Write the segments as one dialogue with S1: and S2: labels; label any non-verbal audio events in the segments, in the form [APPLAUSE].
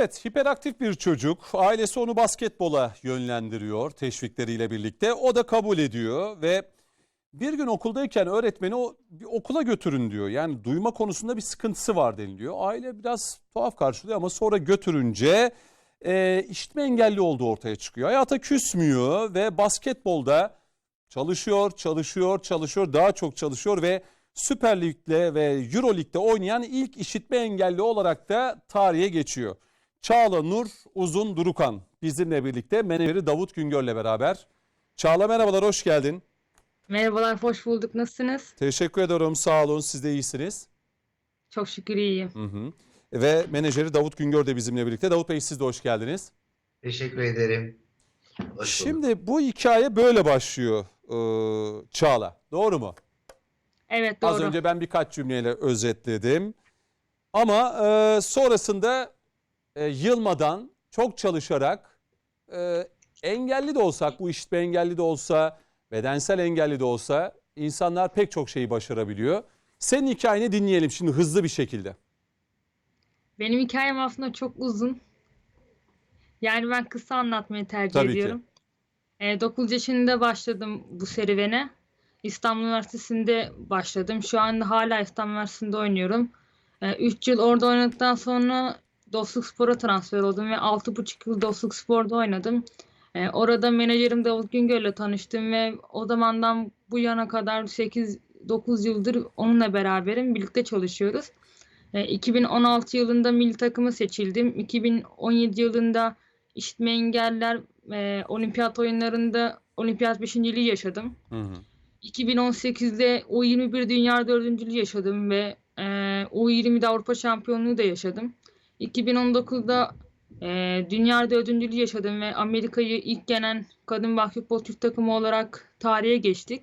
S1: Evet, hiperaktif bir çocuk. Ailesi onu basketbola yönlendiriyor teşvikleriyle birlikte. O da kabul ediyor ve bir gün okuldayken öğretmeni o bir okula götürün diyor. Yani duyma konusunda bir sıkıntısı var deniliyor. Aile biraz tuhaf karşılıyor ama sonra götürünce e, işitme engelli olduğu ortaya çıkıyor. Hayata küsmüyor ve basketbolda çalışıyor, çalışıyor, çalışıyor, daha çok çalışıyor ve Süper Lig'de ve Euro Lig'de oynayan ilk işitme engelli olarak da tarihe geçiyor. Çağla Nur Uzun Durukan bizimle birlikte menajeri Davut Güngör'le beraber. Çağla merhabalar, hoş geldin.
S2: Merhabalar, hoş bulduk. Nasılsınız?
S1: Teşekkür ederim, sağ olun. Siz de iyisiniz.
S2: Çok şükür iyiyim.
S1: Hı hı. Ve menajeri Davut Güngör de bizimle birlikte. Davut Bey siz de hoş geldiniz.
S3: Teşekkür ederim. Hoş bulduk.
S1: Şimdi bu hikaye böyle başlıyor ee, Çağla. Doğru mu?
S2: Evet,
S1: Az
S2: doğru.
S1: önce ben birkaç cümleyle özetledim. Ama e, sonrasında e, yılmadan, çok çalışarak, e, engelli de olsak, bu işitme engelli de olsa, bedensel engelli de olsa insanlar pek çok şeyi başarabiliyor. Senin hikayeni dinleyelim şimdi hızlı bir şekilde.
S2: Benim hikayem aslında çok uzun. Yani ben kısa anlatmayı tercih
S1: Tabii ki.
S2: ediyorum. E, 9 yaşında başladım bu serüvene. İstanbul Üniversitesi'nde başladım. Şu anda hala İstanbul Üniversitesi'nde oynuyorum. 3 yıl orada oynadıktan sonra Dostluk Spor'a transfer oldum ve 6,5 yıl Dostluk Spor'da oynadım. E, orada menajerim Davut Güngör'le tanıştım ve o zamandan bu yana kadar 8-9 yıldır onunla beraberim. Birlikte çalışıyoruz. E, 2016 yılında milli takıma seçildim. 2017 yılında işitme engeller e, olimpiyat oyunlarında olimpiyat beşinciliği yaşadım.
S1: Hı hı.
S2: 2018'de U21 dünya dördüncülüğü yaşadım ve e, U20'de Avrupa şampiyonluğu da yaşadım. 2019'da e, dünya dördüncülüğü yaşadım ve Amerika'yı ilk yenen kadın basketbol Türk takımı olarak tarihe geçtik.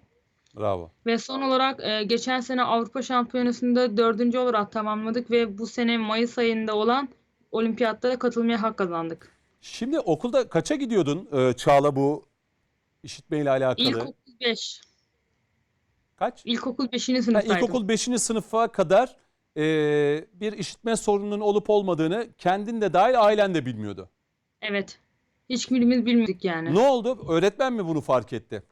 S1: Bravo.
S2: Ve son olarak e, geçen sene Avrupa Şampiyonası'nda dördüncü olarak tamamladık ve bu sene Mayıs ayında olan olimpiyatlara katılmaya hak kazandık.
S1: Şimdi okulda kaça gidiyordun e, Çağla bu işitmeyle alakalı?
S2: İlkokul 5.
S1: Kaç?
S2: İlkokul 5.
S1: Ha,
S2: sınıftaydım.
S1: İlkokul 5. sınıfa kadar e, bir işitme sorununun olup olmadığını kendin de dahil ailen de bilmiyordu.
S2: Evet. Hiçbirimiz bilmiyorduk yani.
S1: Ne oldu? Öğretmen mi bunu fark etti?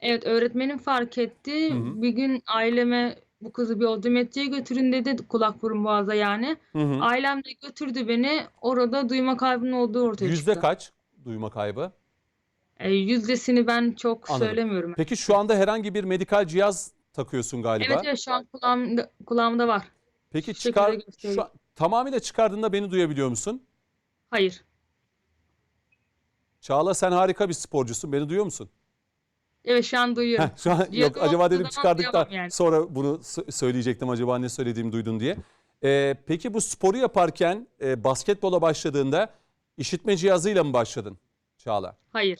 S2: Evet öğretmenim fark etti.
S1: Hı hı.
S2: Bir gün aileme bu kızı bir odometriye götürün dedi kulak burun boğaza yani.
S1: Hı hı.
S2: Ailem de götürdü beni. Orada duyma kaybının olduğu ortaya
S1: Yüzde
S2: çıktı.
S1: kaç duyma kaybı?
S2: E, yüzdesini ben çok
S1: Anladım.
S2: söylemiyorum.
S1: Peki şu anda herhangi bir medikal cihaz takıyorsun galiba.
S2: Evet evet şu an kulağımda, kulağımda var.
S1: Peki çıkar şu an- tamamıyla çıkardığında beni duyabiliyor musun?
S2: Hayır.
S1: Çağla sen harika bir sporcusun. Beni duyuyor musun?
S2: Evet şu an duyuyorum.
S1: Heh, şu an yok acaba dedim
S2: zaman
S1: çıkardık da
S2: duyamam yani.
S1: sonra bunu sö- söyleyecektim acaba ne söylediğimi duydun diye. Ee, peki bu sporu yaparken e, basketbola başladığında işitme cihazıyla mı başladın Çağla?
S2: Hayır.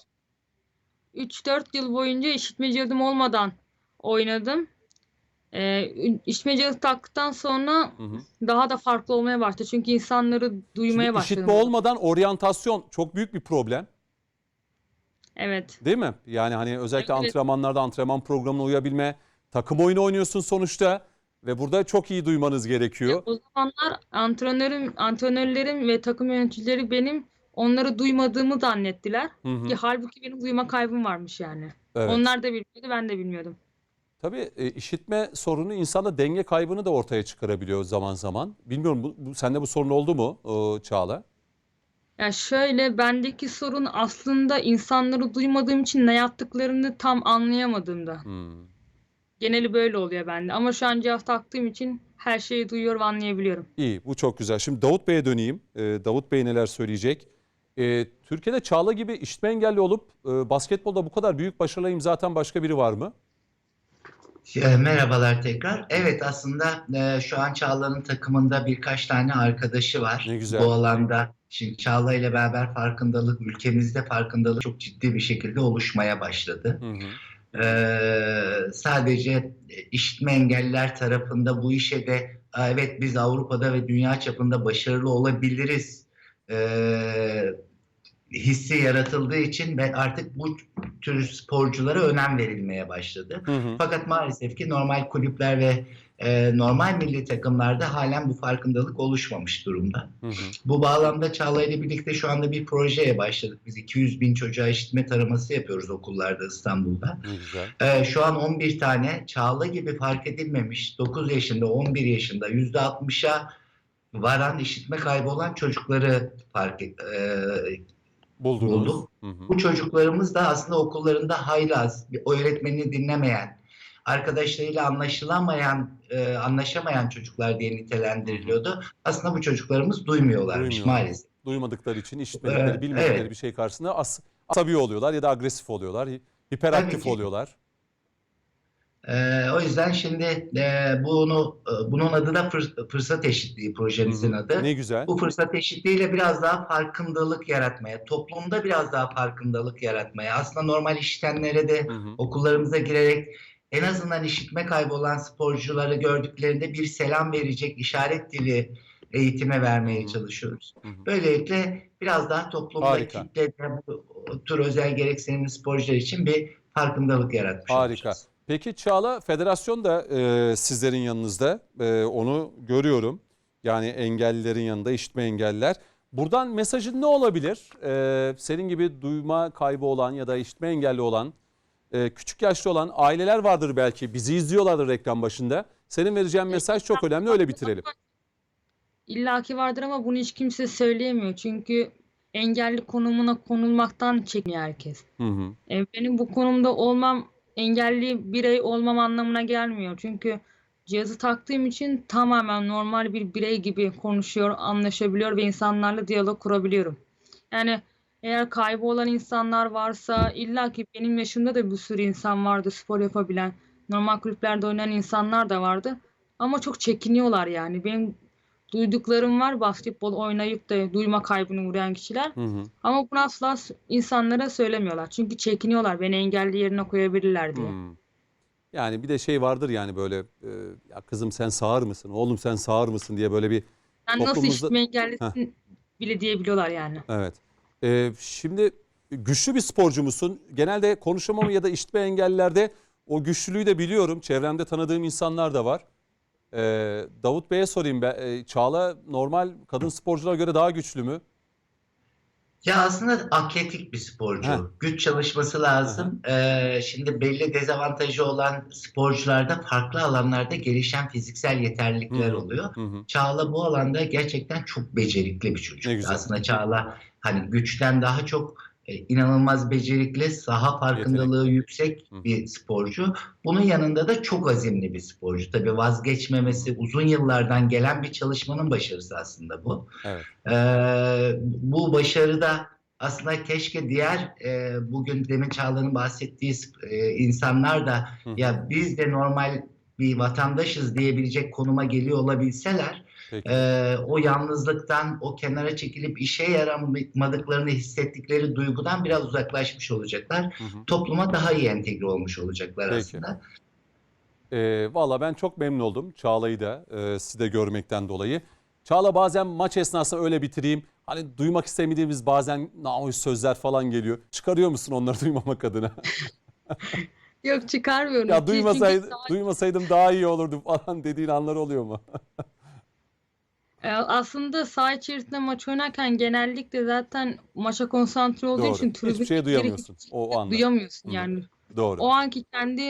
S2: 3-4 yıl boyunca işitme cihazım olmadan oynadım. Ee, işitme cihazı taktıktan sonra
S1: Hı hı.
S2: daha da farklı olmaya başladı. Çünkü insanları duymaya
S1: Şimdi
S2: başladım.
S1: işitme olmadan oryantasyon çok büyük bir problem
S2: Evet.
S1: değil mi? Yani hani özellikle
S2: Evet.
S1: antrenmanlarda antrenman programına uyabilme, takım oyunu oynuyorsun sonuçta ve burada çok iyi duymanız gerekiyor.
S2: O zamanlar antrenörüm, antrenörlerim ve takım yöneticileri benim onları duymadığımı zannettiler.
S1: Hı hı.
S2: Ki halbuki benim duyma kaybım varmış yani.
S1: Evet.
S2: Onlar da bilmiyordu, ben de bilmiyordum.
S1: Tabii e, işitme sorunu insanda denge kaybını da ortaya çıkarabiliyor zaman zaman. Bilmiyorum bu, bu- sende bu sorun oldu mu e, Çağla?
S2: Ya şöyle bendeki sorun aslında insanları duymadığım için ne yaptıklarını tam anlayamadığımda.
S1: Hmm.
S2: Geneli böyle oluyor bende. Ama şu an cihaz taktığım için her şeyi duyuyor ve anlayabiliyorum.
S1: İyi, bu çok güzel. Şimdi Davut Bey'e döneyim. Ee, Davut Bey neler söyleyecek? Ee, Türkiye'de Çağla gibi işitme engelli olup e, basketbolda bu kadar büyük başarılar imza atan başka biri var mı?
S3: E, Merhabalar tekrar. Evet aslında e, şu an Çağla'nın takımında birkaç tane arkadaşı var
S1: Ne güzel.
S3: bu alanda. Şimdi Çağla ile beraber farkındalık, ülkemizde farkındalık çok ciddi bir şekilde oluşmaya başladı.
S1: Hı hı.
S3: Ee, sadece işitme engelliler tarafında bu işe de "Aa, evet biz Avrupa'da ve dünya çapında başarılı olabiliriz ee, hissi yaratıldığı için ve artık bu tür sporculara önem verilmeye başladı.
S1: Hı hı.
S3: Fakat maalesef ki normal kulüpler ve e, normal milli takımlarda halen bu farkındalık oluşmamış durumda.
S1: Hı hı.
S3: Bu bağlamda Çağla ile birlikte şu anda bir projeye başladık. Biz 200 bin çocuğa işitme taraması yapıyoruz okullarda İstanbul'da.
S1: Güzel.
S3: Ee, şu an 11 tane Çağla gibi fark edilmemiş 9 yaşında 11 yaşında %60'a varan işitme kaybı olan çocukları fark et, e,
S1: Buldunuz.
S3: bulduk.
S1: Hı hı.
S3: Bu çocuklarımız da aslında okullarında haylaz, bir öğretmenini dinlemeyen, arkadaşlarıyla anlaşılamayan, e, anlaşamayan çocuklar diye nitelendiriliyordu. Aslında bu çocuklarımız duymuyorlarmış
S1: Duymuyorlar.
S3: maalesef.
S1: Duymadıkları için, işitmedikleri,
S3: Evet,
S1: bilmedikleri
S3: evet.
S1: bir şey karşısında as asabi oluyorlar ya da agresif oluyorlar, hi- hiperaktif oluyorlar.
S3: Ee, o yüzden şimdi e, bunu e, bunun adı da fırs- fırsat eşitliği projemizin
S1: Hı
S3: adı.
S1: Ne güzel.
S3: Bu fırsat eşitliğiyle biraz daha farkındalık yaratmaya, toplumda biraz daha farkındalık yaratmaya, aslında normal işitenlere de
S1: Hı hı.
S3: okullarımıza girerek en azından işitme kaybı olan sporcuları gördüklerinde bir selam verecek işaret dili eğitime vermeye
S1: Hı hı.
S3: çalışıyoruz.
S1: Hı hı.
S3: Böylelikle biraz daha toplumda
S1: Harika.
S3: kitlede bu tür özel gereksinimli sporcular için bir farkındalık yaratmış
S1: Harika.
S3: olacağız.
S1: Peki Çağla Federasyon da e, sizlerin yanınızda. E, onu görüyorum. Yani engellilerin yanında işitme engelliler. Buradan mesajın ne olabilir? E, senin gibi duyma kaybı olan ya da işitme engelli olan, e, küçük yaşlı olan aileler vardır belki. Bizi izliyorlardır ekran başında. Senin vereceğin mesaj çok önemli. Öyle bitirelim.
S2: İlla ki vardır ama bunu hiç kimse söyleyemiyor. Çünkü engelli konumuna konulmaktan çekiniyor herkes.
S1: Hı hı.
S2: E, benim bu konumda olmam engelli birey olmam anlamına gelmiyor. Çünkü cihazı taktığım için tamamen normal bir birey gibi konuşuyor, anlaşabiliyor ve insanlarla diyalog kurabiliyorum. Yani eğer kaybı olan insanlar varsa illa ki benim yaşımda da bir sürü insan vardı spor yapabilen, normal kulüplerde oynayan insanlar da vardı. Ama çok çekiniyorlar yani. Benim duyduklarım var basketbol oynayıp da duyma kaybına uğrayan kişiler.
S1: Hı hı.
S2: Ama bunu asla insanlara söylemiyorlar. Çünkü çekiniyorlar beni engelli yerine koyabilirler diye.
S1: Hmm. Yani bir de şey vardır yani böyle e, ya kızım sen sağır mısın? Oğlum sen sağır mısın diye böyle bir
S2: Yani nasıl
S1: Toplumumuzda-
S2: işitme engellisin bile diyebiliyorlar yani.
S1: Evet. Ee, şimdi güçlü bir sporcu musun? Genelde konuşamama ya da işitme engellilerde o güçlülüğü de biliyorum. Çevremde tanıdığım insanlar da var. Ee, Davut Bey'e sorayım ben. Ee, Çağla normal kadın sporculara göre daha güçlü mü?
S3: Ya aslında atletik bir sporcu.
S1: Heh.
S3: Güç çalışması lazım. Ee, şimdi belli dezavantajı olan sporcularda farklı alanlarda gelişen fiziksel yeterlilikler
S1: Hı.
S3: oluyor.
S1: Hı hı.
S3: Çağla bu alanda gerçekten çok becerikli bir çocuk. Aslında Çağla hani güçten daha çok e, inanılmaz becerikli, saha farkındalığı yüksek
S1: Hı.
S3: bir sporcu. Bunun yanında da çok azimli bir sporcu. Tabii vazgeçmemesi, uzun yıllardan gelen bir çalışmanın başarısı aslında bu.
S1: Evet.
S3: Ee, bu başarıda aslında keşke diğer e, bugün demin Çağla'nın bahsettiği e, insanlar da
S1: hı.
S3: ya biz de normal bir vatandaşız diyebilecek konuma geliyor olabilseler
S1: Peki.
S3: e, o yalnızlıktan, o kenara çekilip işe yaramadıklarını hissettikleri duygudan biraz uzaklaşmış olacaklar.
S1: Hı hı.
S3: Topluma daha iyi entegre olmuş olacaklar
S1: Peki.
S3: aslında.
S1: Ee, Valla ben çok memnun oldum Çağla'yı da e, sizi de görmekten dolayı. Çağla bazen maç esnasında öyle bitireyim. Hani duymak istemediğimiz bazen nahoş sözler falan geliyor. Çıkarıyor musun onları [LAUGHS] duymamak adına?
S2: Yok çıkarmıyorum.
S1: Ya duymasaydı, duymasaydım daha iyi olurdu falan dediğin anlar oluyor mu? [LAUGHS]
S2: E, aslında saha içerisinde maç oynarken genellikle zaten maça konsantre olduğu
S1: Doğru.
S2: için
S1: Hiçbir
S2: tribün
S1: şey
S2: geri
S1: duyamıyorsun
S2: hiç
S1: o anda.
S2: duyamıyorsun
S1: Hı.
S2: yani.
S1: Doğru.
S2: O anki kendi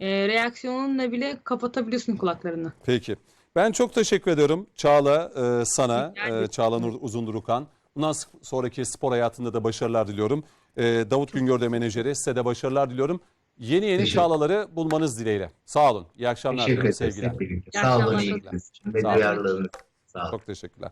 S2: e, reaksiyonunla bile kapatabiliyorsun kulaklarını.
S1: Peki. Ben çok teşekkür ediyorum Çağla e, sana, e,
S2: ederim.
S1: Çağla Nur Uzundurukan. Bundan sonraki spor hayatında da başarılar diliyorum. E, Davut Güngör de menajeri size de başarılar diliyorum. Yeni yeni
S3: Teşekkür-
S1: Çağlaları bulmanız dileğiyle. Sağ olun. İyi akşamlar
S3: Teşekkür
S1: diliyorum
S3: ederiz
S1: sevgiler.
S3: birlikte.
S2: İyi
S3: Sağ olun için ve
S1: Sağ olun.
S3: Sağ olun.
S1: Çok teşekkürler.